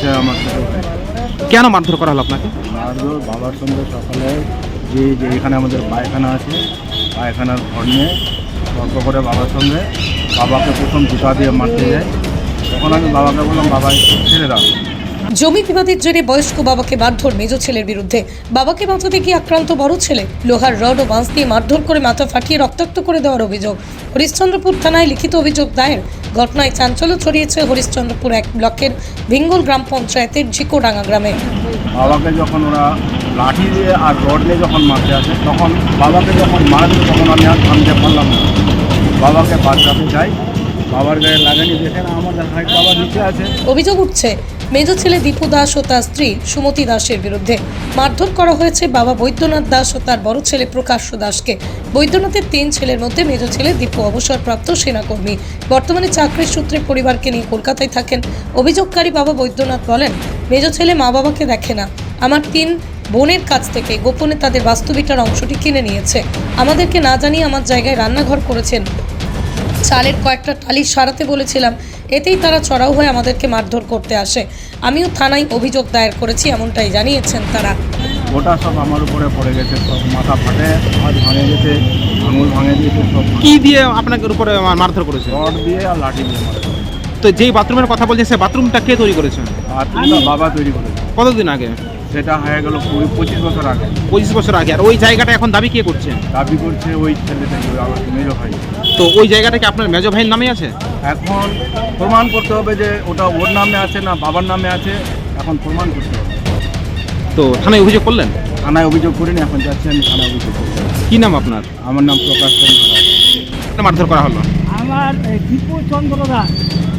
হচ্ছে আমার কেন মারধর করা হলো আপনাকে? মারধর বাবার সঙ্গে সকালে যে যে এখানে আমাদের পায়খানা আছে পায়খানার ঘর নিয়ে তর্ক করে বাবার সঙ্গে। বাবাকে প্রথম জুতা দিয়ে মারতে যায়। তখন আমি বাবাকে বললাম বাবা ছেড়ে দাও। জমি বিবাদের জেরে বয়স্ক বাবাকে মারধর মেজ ছেলের বিরুদ্ধে। বাবাকে বাঁচাতে গিয়ে আক্রান্ত বড় ছেলে। লোহার রড ও বাঁশ দিয়ে মারধর করে মাথা ফাটিয়ে রক্তাক্ত করে দেওয়ার অভিযোগ। হরিশ্চন্দ্রপুর থানায় লিখিত অভিযোগ দায়ের। ঘটনায় চাঞ্চল্য ছড়িয়েছে হরিশ্চন্দ্রপুর এক ব্লকের ভিঙ্গল গ্রাম পঞ্চায়েতের ঝিকোডাঙ্গা গ্রামে। বাবাকে যখন ওরা লাঠি দিয়ে আর রড নিয়ে যখন মারতে আসে তখন বাবাকে যখন মারবে তখন আমি আর থামতে পারলাম না। বাবাকে বাঁচাতে যাই। বাবার গায়ে লাগেনি দেখে না আমাদের বাবা নিচে আছে। অভিযোগ উঠছে মেজ ছেলে দীপু দাস ও তার স্ত্রী সুমতি দাসের বিরুদ্ধে মারধর করা হয়েছে বাবা বৈদ্যনাথ দাস ও তার বড় ছেলে প্রকাশ্য দাসকে। বৈদ্যনাথের তিন ছেলের মধ্যে মেজ ছেলে দীপু অবসরপ্রাপ্ত সেনাকর্মী। বর্তমানে চাকরির সূত্রে পরিবারকে নিয়ে কলকাতায় থাকেন। অভিযোগকারী বাবা বৈদ্যনাথ বলেন, মেজ ছেলে মা বাবাকে দেখে না। আমার তিন বোনের কাছ থেকে গোপনে তাদের বাস্তবিকটার অংশটি কিনে নিয়েছে। আমাদেরকে না জানিয়ে আমার জায়গায় রান্নাঘর করেছেন। চালের কয়েকটা টালি সারাতে বলেছিলাম। এতেই তারা চড়াও হয়ে আমাদেরকে মারধর করতে আসে। আমিও থানায় অভিযোগ দায়ের করেছি এমনটাই জানিয়েছেন তারা। ওটা সব আমার উপরে পড়ে গেছে সব মাথা ফাটে হাত ভাঙে গেছে আঙুল ভাঙে দিয়েছে সব কি দিয়ে আপনাকে উপরে মারধর করেছে? রড দিয়ে আর লাঠি দিয়ে মারে তো যেই বাথরুমের কথা বলছেন সে বাথরুমটা কে তৈরি করেছে? আর তিনটা বাবা তৈরি করেছে। কতদিন আগে? সেটা হয়ে গেল কুড়ি পঁচিশ বছর আগে। পঁচিশ বছর আগে। আর ওই জায়গাটা এখন দাবি কে করছে? দাবি করছে ওই ছেলেটাকে ওই আমার মেজো ভাই। তো ওই জায়গাটা কি আপনার মেজো ভাইয়ের নামে আছে? এখন প্রমাণ করতে হবে যে ওটা ওর নামে আছে না বাবার নামে আছে এখন প্রমাণ করতে হবে। তো থানায় অভিযোগ করলেন? থানায় অভিযোগ করিনি এখন যাচ্ছি আমি থানায় অভিযোগ করব কি নাম আপনার? আমার নাম প্রকাশ চন্দ্র মারধর করা হলো। আমার এই দীপু চন্দ্র দাস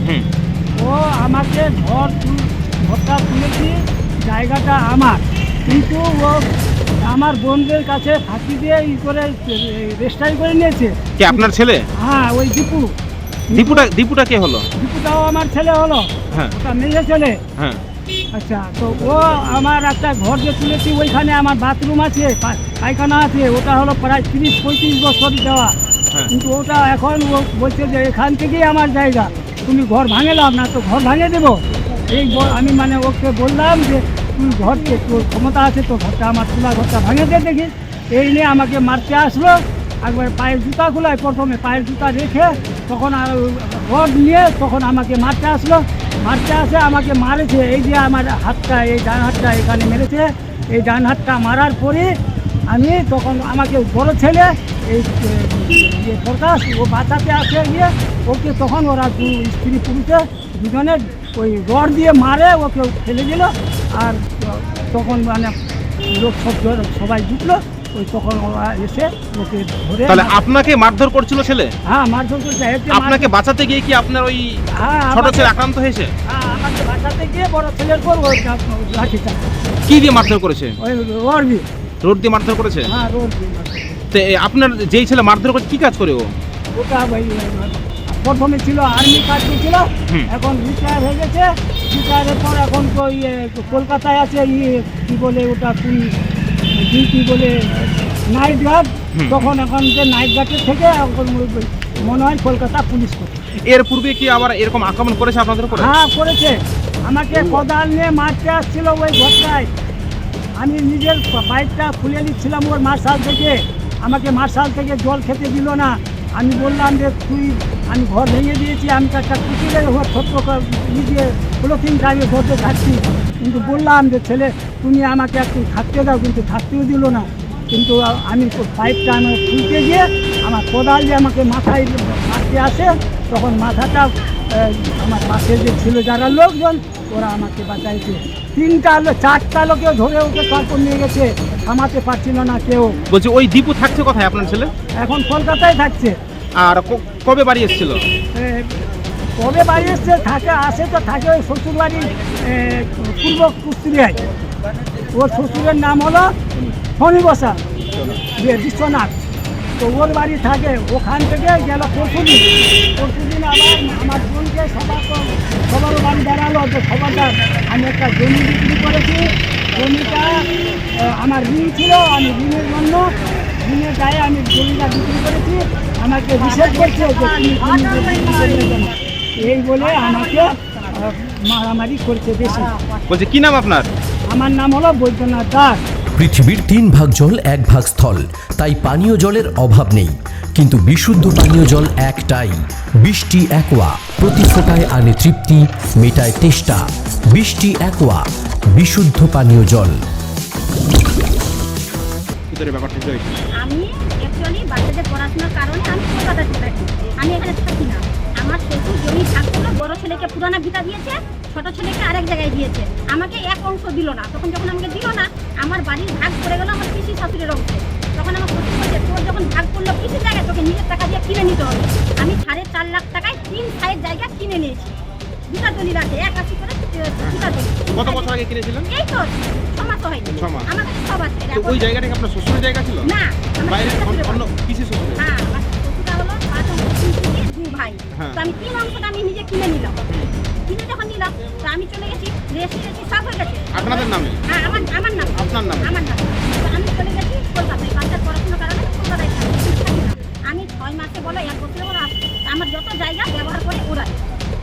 হুম। ও আমাকে ঘর ঘরটা তুলেছি জায়গাটা আমার। কিন্তু ও আমার বোনদের কাছে ফাঁকি দিয়ে ই করে রেজিস্টারি করে নিয়েছে। কে আপনার ছেলে? হ্যাঁ ওই দীপু। দীপুটা দীপুটা কে হলো? দীপুটাও আমার ছেলে হলো। হ্যাঁ। ওটা মেয়ে ছেলে। হ্যাঁ। আচ্ছা তো ও আমার একটা ঘর যে তুলেছি ওইখানে আমার বাথরুম আছে পায়খানা আছে ওটা হলো প্রায় তিরিশ পঁয়ত্রিশ বছর দেওয়া। হ্যাঁ। কিন্তু ওটা এখন ও বলছে যে এখান থেকেই আমার জায়গা। তুমি ঘর ভাঙেলাম না তো ঘর ভাঙে দেবো। এই আমি মানে ওকে বললাম যে তুই ঘরকে তোর ক্ষমতা আছে তো ঘরটা আমার খোলা ঘরটা ভাঙে দে দেখি। এই নিয়ে আমাকে মারতে আসলো। একবার পায়ের জুতা খোলায় প্রথমে পায়ের জুতা রেখে তখন রড নিয়ে তখন আমাকে মারতে আসলো। মারতে আসে আমাকে মারেছে এই যে আমার হাতটা এই ডান হাতটা এখানে মেরেছে। এই ডান হাতটা মারার পরে আমি তখন আমাকে বড় ছেলে এই এ, ইয়ে প্রকাশ ও বাঁচাতে আসে গিয়ে ওকে তখন ওরা স্ত্রী পুরুষে দুজনে ওই রড দিয়ে মারে ওকে ফেলে দিল। আর তখন মানে লোক সব সবাই জুটলো ওই তখন ওরা এসে ওকে ধরে তাহলে আপনাকে মারধর করছিল ছেলে? হ্যাঁ মারধর করছে আপনাকে বাঁচাতে গিয়ে কি আপনার ওই হ্যাঁ ছোট ছেলে আক্রান্ত হয়েছে? হ্যাঁ, আমাকে বাঁচাতে গিয়ে বড় ছেলের পর ওই লাঠিটা কি দিয়ে মারধর করেছে? ওই রড দিয়ে। রোড দিয়ে মারধর করেছে? হ্যাঁ রড দিয়ে তো আপনার যেই ছেলে মারধর করে কি কাজ করে ও? ওটা ওই প্রথমে ছিল আর্মি কাজ ছিল এখন রিটায়ার হয়ে গেছে। রিটায়ারের পর এখন তো ইয়ে কলকাতায় আছে ইয়ে কি বলে ওটা কোন ডিউটি বলে নাইট গার্ড তখন এখন যে নাইট গার্ডের থেকে এখন মনে হয় কলকাতা পুলিশ এর পূর্বে কি আবার এরকম আক্রমণ করেছে আপনাদের উপরে? হ্যাঁ করেছে। আমাকে কোদাল নিয়ে মারতে আসছিল ওই ঘরটায়। আমি নিজের বাইকটা খুলে নিচ্ছিলাম ওর মার্শাল থেকে। আমাকে মার্শাল থেকে জল খেতে দিল না। আমি বললাম যে তুই আমি ঘর ভেঙে দিয়েছি আমি তো একটা কুটিরে ঘর ছোট্ট দিয়ে পলিথিন টাইমে ঘরতে থাকছি কিন্তু বললাম যে ছেলে তুমি আমাকে একটু থাকতে দাও কিন্তু থাকতেও দিল না। কিন্তু আমি পাইপটা আমি খুলতে গিয়ে আমার কোদাল যে আমাকে মাথায় মারতে আসে তখন মাথাটা আমার পাশে যে ছিল যারা লোকজন ওরা আমাকে বাঁচাইছে। তিনটা লোক চারটা লোকে ধরে ওকে তারপর নিয়ে গেছে। থামাতে পারছিল না কেউ। বলছি ওই দীপু থাকছে কোথায় আপনার ছেলে? এখন কলকাতায় থাকছে। আর কবে বাড়ি এসেছিল? কবে বাড়ি এসছে থাকে আসে তো থাকে ওই শ্বশুর বাড়ি এ, পূর্ব কুস্তিরিয়ায় ওর শ্বশুরের নাম হলো ফণি বসা যে বিশ্বনাথ। তো ওর বাড়ি থাকে ওখান থেকে গেল পরশুদিন। পরশুদিন আবার আমার বোনকে সবার সবার বাড়ি দাঁড়াল যে খবরদার আমি একটা জমি বিক্রি করেছি। জমিটা আমার ঋণ ছিল আমি ঋণের জন্য ঋণের গায়ে আমি জমিটা বিক্রি করেছি। আমাকে নিষেধ করছে? এই বলে আমাকে মারামারি করছে বেশি। বলছে কি নাম আপনার? আমার নাম হলো বৈদ্যনাথ দাস। পৃথিবীর তিন ভাগ জল এক ভাগ স্থল। তাই পানীয় জলের অভাব নেই। কিন্তু বিশুদ্ধ পানীয় জল একটাই। বৃষ্টি একোয়া। প্রতি ফোটায় আনে তৃপ্তি মেটায় তেষ্টা। বৃষ্টি একোয়া। বিশুদ্ধ পানীয় জল। আমি অ্যাকচুয়ালি বাচ্চাদের পড়াশোনার কারণে আমি কলকাতাতে থাকি আমি এখানে থাকি না। আমার শ্বশুর জমি ভাগ বড় ছেলেকে পুরানা ভিটা দিয়েছে, ছোট ছেলেকে আরেক জায়গায় দিয়েছে। আমাকে এক অংশ দিল না। তখন যখন আমাকে দিল না, আমার বাড়ির ভাগ করে গেল আমার পিসি শাশুড়ির অংশে। তখন আমার শ্বশুর বলছে, তোর যখন ভাগ করল পিসি জায়গায় তোকে নিজের টাকা দিয়ে কিনে নিতে হবে। আমি সাড়ে চার লাখ টাকায় তিন সাইড জায়গা কিনে নিয়েছি। এক আশি করে কত বছর আগে কিনেছিলেন? এই তো ছ মাস হয়নি। আমার কাছে সব আছে। ওই জায়গাটা কি আপনার শ্বশুরের জায়গা ছিল? না বাইরে অন্য- অন্য কিসে শ্বশুরের হ্যাঁ আমার শ্বশুরটা হলো পাঁচ অংশ তিন থেকে দু ভাই। হ্যাঁ। তো আমি তিন অংশটা আমি নিজে কিনে নিলাম। কিনে যখন নিলাম তো আমি চলে গেছি রেসি রেসি সব হয়ে গেছে। আপনাদের নামে? হ্যাঁ আমার আমার নাম। আপনার নামে? আমার নাম। তো আমি চলে গেছি কলকাতায়। বাচ্চার পড়াশোনার কারণে কলকাতায়। আমি ছয় মাসে বলো এক বছরে আমার যত জায়গা ব্যবহার করে ওরা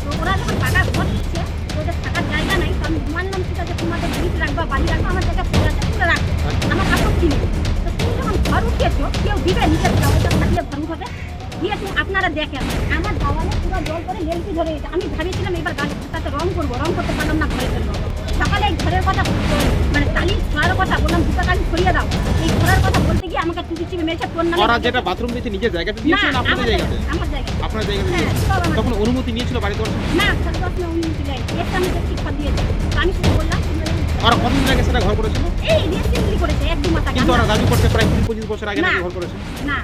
তো ওরা যখন টাকা ঘর দিচ্ছে ওদের থাকার জায়গা নাই, তো আমি মানলাম ঠিক আছে, তোমাদের ভিত রাখবা বাড়ি রাখবা আমার জায়গা পড়ে আছে পুরো রাখব আমার আপত্তি নেই তো তুমি যখন ঘর উঠিয়েছো, কেউ দিবে নিজের জায়গাটা থাকলে ঘর উঠাবে দিয়ে তুমি আপনারা দেখেন আমার দেওয়ালে পুরো জল করে লেলকি ধরে গেছে আমি ভেবেছিলাম এবার সাথে রং করব, রং করতে পারলাম না, ঘরে ফেলব। সকালে এই ঘরের কথা মানে টালি ছড়ার কথা বললাম, দুটো টালি ছড়িয়ে দাও। এই ঘরের কথা আমাকে টুকি চিপে মেরেছে তোর নামে ওরা যেটা বাথরুম দিয়েছে নিজের জায়গাতে দিয়েছিলেন না, আপনাদের জায়গাতে? জায়গা, আমার জায়গা আপনার জায়গাতে তখন অনুমতি নিয়েছিল বাড়িতে ওরা? না সাড়ে দশ অনুমতি দেয় এসে আমি ঘর দিয়েছে। আমি শুধু বললাম ওরা কতদিন আগে সেটা ঘর করেছিল? এই রিসেন্টলি করেছে এক দু মাস আগে। কিন্তু ওরা দাবি করছে প্রায় কুড়ি পঁচিশ বছর আগে নাকি। ঘর করেছে? না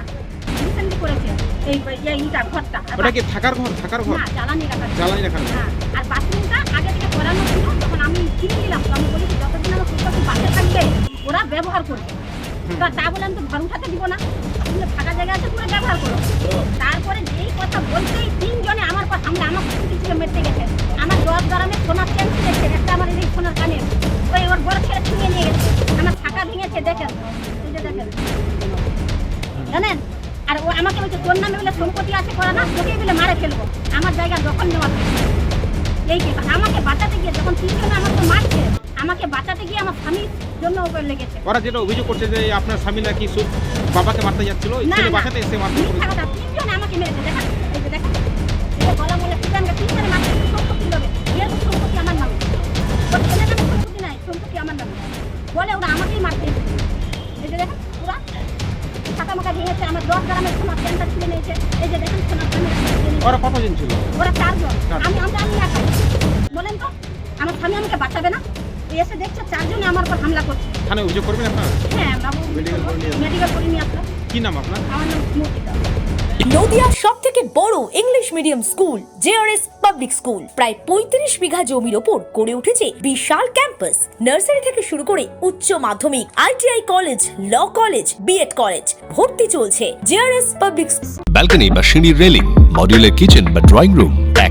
রিসেন্টলি করেছে। এই এই ইটা ঘরটা। ওটা কি থাকার ঘর? থাকার ঘর? না জ্বালানি রাখার জ্বালানি রাখার হ্যাঁ আর বাথরুমটা আগে থেকে করানো ছিল তখন আমি কিনে নিলাম। আমি বলি যে যতদিন আমার থাকবে ওরা ব্যবহার করবে। তো তা বলে আমি তো ঘর উঠাতে দিব না। তুমি ফাঁকা জায়গা আছে, পুরো ব্যবহার করো। তারপরে যেই কথা বলতেই তিনজনে আমার পর সামনে আমার কুকুরটি ছিল মেরতে গেছে। আমার দশ গ্রামে সোনার চেন ছিঁড়েছে, একটা আমার এই সোনার কানের ওই ওর বড় ছেলে ছিঁড়ে নিয়ে গেছে। আমার ছাকা ভেঙেছে, দেখেন। দেখেন। জানেন? আর ও আমাকে বলছে, তোর নামে বলে সম্পত্তি আছে, করা না, তোকেই বলে মারে ফেলব। আমার জায়গা দখল নেওয়া এই আমাকে বাঁচাতে গিয়ে যখন তিনজনে আমাকে মারছে আমাকে বাঁচাতে গিয়ে আমার স্বামীর জন্য ওপর লেগেছে। ওরা যেটা অভিযোগ করছে যে আপনার স্বামী নাকি সু- বাবাকে মারতে যাচ্ছিল ছেলে না। বাসাতে এসে মারতে কথা, আমাকে মেরেছে দেখেন এই যে যে গলা বলে তিনজনকে তিনজনে মারছে সম্পত্তি দেবে এর সম্পত্তি আমার নামে। ওর ছেলের নামে সম্পত্তি নাই সম্পত্তি আমার নামে। বলে ওরা আমাকেই মারতে এসেছে। এই যে দেখেন পুরা ফাঁকা মাকা ভেঙেছে আমার দশ গ্রামের সোনার প্যান্টটা ছিঁড়ে নিয়েছে। এই যে দেখেন সোনার প্যান্টটা ওরা কতজন ছিল? ওরা চারজন। আমি আমরা আমি একাই বলেন তো আমার স্বামী আমাকে বাঁচাবে না? এসে দেখছে চারজনে আমার উপর হামলা করছে। থানায় অভিযোগ করবেন আপনার? হ্যাঁ বাবু। মেডিকেল করে নিয়ে আসলাম কি নাম আপনার? আমার নাম নদিয়ার সব থেকে বড় English medium school JRS public school প্রায় পঁয়ত্রিশ বিঘা জমির ওপর গড়ে উঠেছে বিশাল ক্যাম্পাস নার্সারি থেকে শুরু করে উচ্চ মাধ্যমিক ITI college law college BEd college ভর্তি চলছে জেআরএস পাবলিক ব্যালকনি বা সিঁড়ির রেলিং মডিউলার কিচেন বা ড্রয়িং রুম